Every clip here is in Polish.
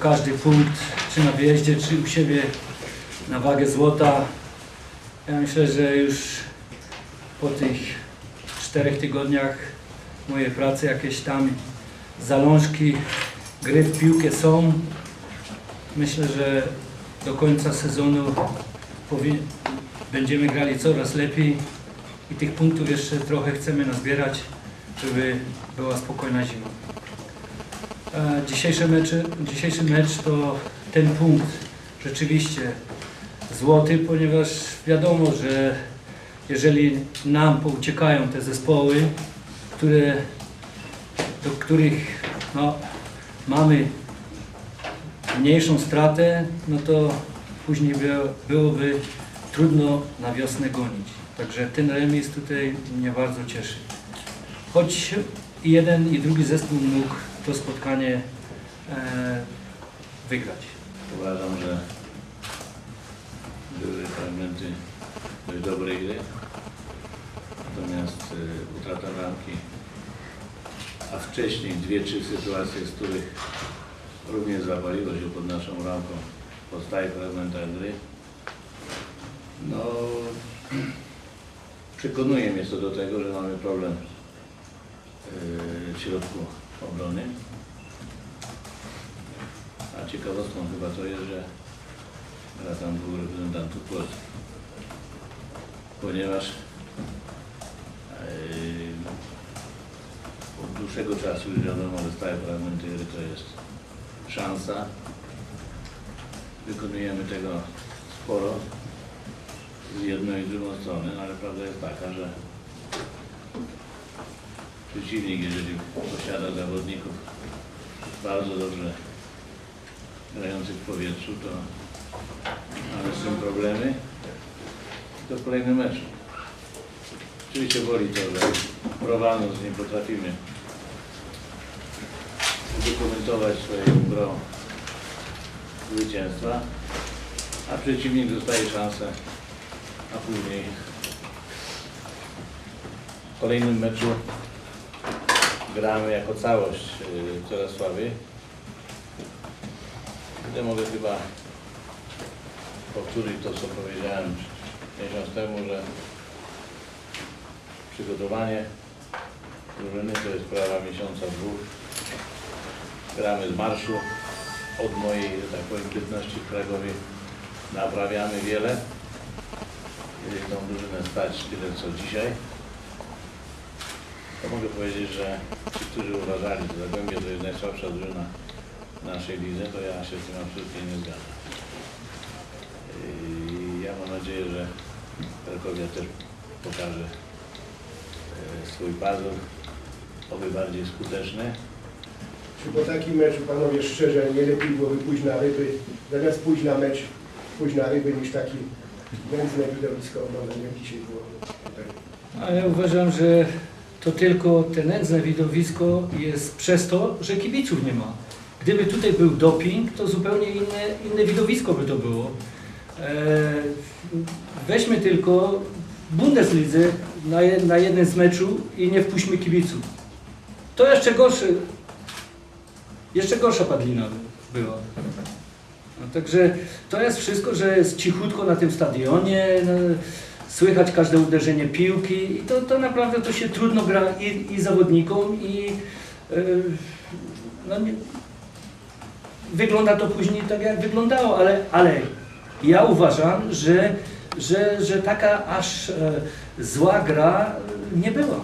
każdy punkt, czy na wyjeździe, czy u siebie na wagę złota. Ja myślę, że już po tych czterech tygodniach mojej pracy jakieś tam zalążki gry w piłkę są. Myślę, że do końca sezonu będziemy grali coraz lepiej i tych punktów jeszcze trochę chcemy nazbierać, żeby była spokojna zima. E, Dzisiejszy mecz, dzisiejszy mecz to ten punkt rzeczywiście złoty, ponieważ wiadomo, że jeżeli nam pouciekają te zespoły, które, do których no, mamy mniejszą stratę, no to później by, byłoby trudno na wiosnę gonić. Także ten remis tutaj mnie bardzo cieszy. Choć jeden i drugi zespół mógł to spotkanie e, wygrać. Uważam, że były fragmenty dość dobrej gry. Natomiast y, utrata bramki, a wcześniej dwie, trzy sytuacje, z których również zawaliło się pod naszą ramką po stałych fragmentach gry, no przekonuje mnie co do tego, że mamy problem y, w środku obrony. A ciekawostką chyba to jest, że tam dwóch reprezentantów Polski. Ponieważ yy, od dłuższego czasu już wiadomo, że stałe fragmenty to jest szansa. Wykonujemy tego sporo z jedną i drugą stronę, no ale prawda jest taka, że przeciwnik, jeżeli posiada zawodników bardzo dobrze grających w powietrzu, to mamy z tym problemy. To w kolejnym meczu. Oczywiście boli to, że Prowanos nie potrafimy udokumentować swojego grą zwycięstwa, a przeciwnik dostaje szansę, a później w kolejnym meczu gramy jako całość yy, coraz słabiej. Ja mogę chyba powtórzyć to, co powiedziałem miesiąc temu, że przygotowanie drużyny to jest sprawa miesiąca, dwóch. Gramy z marszu. Od mojej, że tak powiem, bytności w Krakowie naprawiamy wiele. Jeżeli tą drużynę stać tyle, co dzisiaj, to mogę powiedzieć, że ci, którzy uważali, że Zagłębie to jest najsłabsza drużyna naszej lidze, to ja się z tym absolutnie nie zgadzam. I ja mam nadzieję, że Krakowia też pokaże e, swój pazur, oby bardziej skuteczny. Czy po takim meczu, panowie, szczerze, nie lepiej byłoby pójść na ryby, zamiast pójść na mecz, pójść na ryby niż taki nędzne widowisko oglądać, jak dzisiaj było. Tutaj. A ja uważam, że to tylko te nędzne widowisko jest przez to, że kibiców nie ma. Gdyby tutaj był doping, to zupełnie inne, inne widowisko by to było. E, weźmy tylko Bundeslidze na, je, na jeden z meczu i nie wpuśćmy kibiców. To jeszcze gorsze, jeszcze gorsza padlina by była. No, także to jest wszystko, że jest cichutko na tym stadionie, no, słychać każde uderzenie piłki i to, to naprawdę to się trudno gra i, i zawodnikom i yy, no nie, wygląda to później tak jak wyglądało, ale, ale ja uważam, że, że, że taka aż e, zła gra nie była.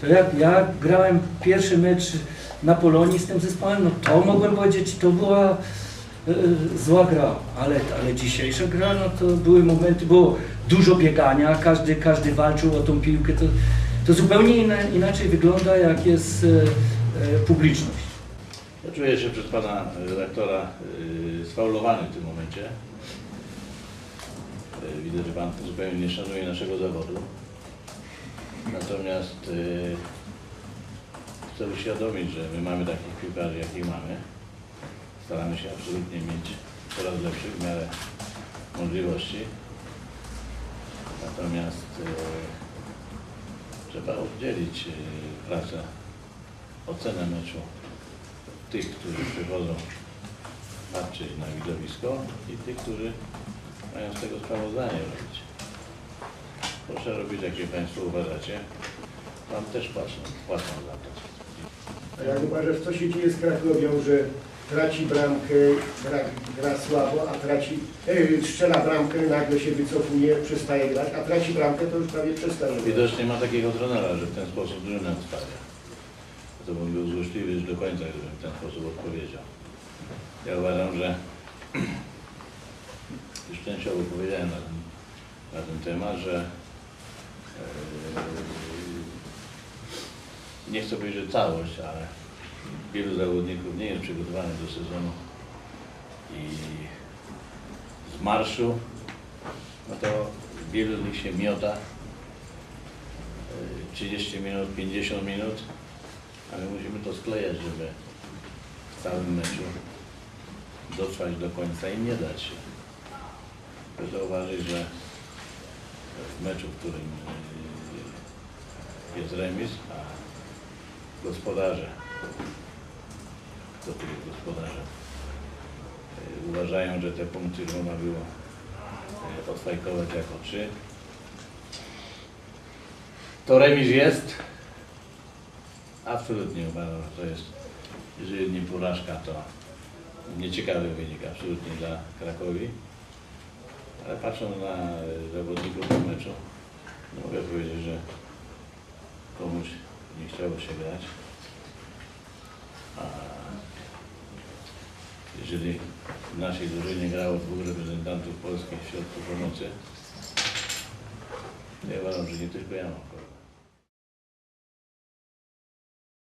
To jak ja grałem pierwszy mecz na Polonii z tym zespołem, no to mogłem powiedzieć, to była zła gra, ale, ale dzisiejsza gra, no to były momenty, było dużo biegania, każdy, każdy walczył o tą piłkę, to, to zupełnie inaczej wygląda jak jest e, e, publiczność. Ja czuję się przez pana redaktora yy, sfaulowany w tym momencie. Yy, widzę, że pan zupełnie nie szanuje naszego zawodu. Natomiast yy, chcę uświadomić, że my mamy takich piłkarzy, jakich mamy. Staramy się absolutnie mieć coraz lepszych w miarę możliwości. Natomiast yy, trzeba oddzielić yy, pracę, ocenę meczu tych, którzy przychodzą patrzeć na widowisko i tych, którzy mają z tego sprawozdanie robić. Proszę robić, jakie Państwo uważacie. Wam też płacą, płacą za to. A jak uważasz, co się dzieje z Krakowią, że traci bramkę, gra, gra słabo, a traci, e, strzela bramkę, nagle się wycofuje, przestaje grać, a traci bramkę, to już prawie przestaje grać. Widocznie ma takiego trenera, że w ten sposób drużynę stawia. To bym był złośliwy już do końca, gdybym w ten sposób odpowiedział. Ja uważam, że już częściowo powiedziałem na ten, na ten temat, że e, nie chcę powiedzieć, że całość, ale wielu zawodników nie jest przygotowanych do sezonu i z marszu, no to wielu z nich się miota. E, 30 minut, 50 minut, a my musimy to sklejać, żeby w całym meczu dotrwać do końca i nie dać się. Proszę uważać, że w meczu, w którym e, jest remis, a gospodarze, kto tu jest gospodarzem, e, uważają, że te punkty można było e, odfajkować jako trzy, to remis jest. Absolutnie uważam, że to jest, jeżeli nie porażka, to nieciekawy wynik absolutnie dla Krakowi. Ale patrząc na zawodników w meczu, no mogę powiedzieć, że komuś nie chciało się grać. A jeżeli w naszej drużynie grało dwóch reprezentantów polskich w środku pomocy, ja uważam, że nie tylko ja mam.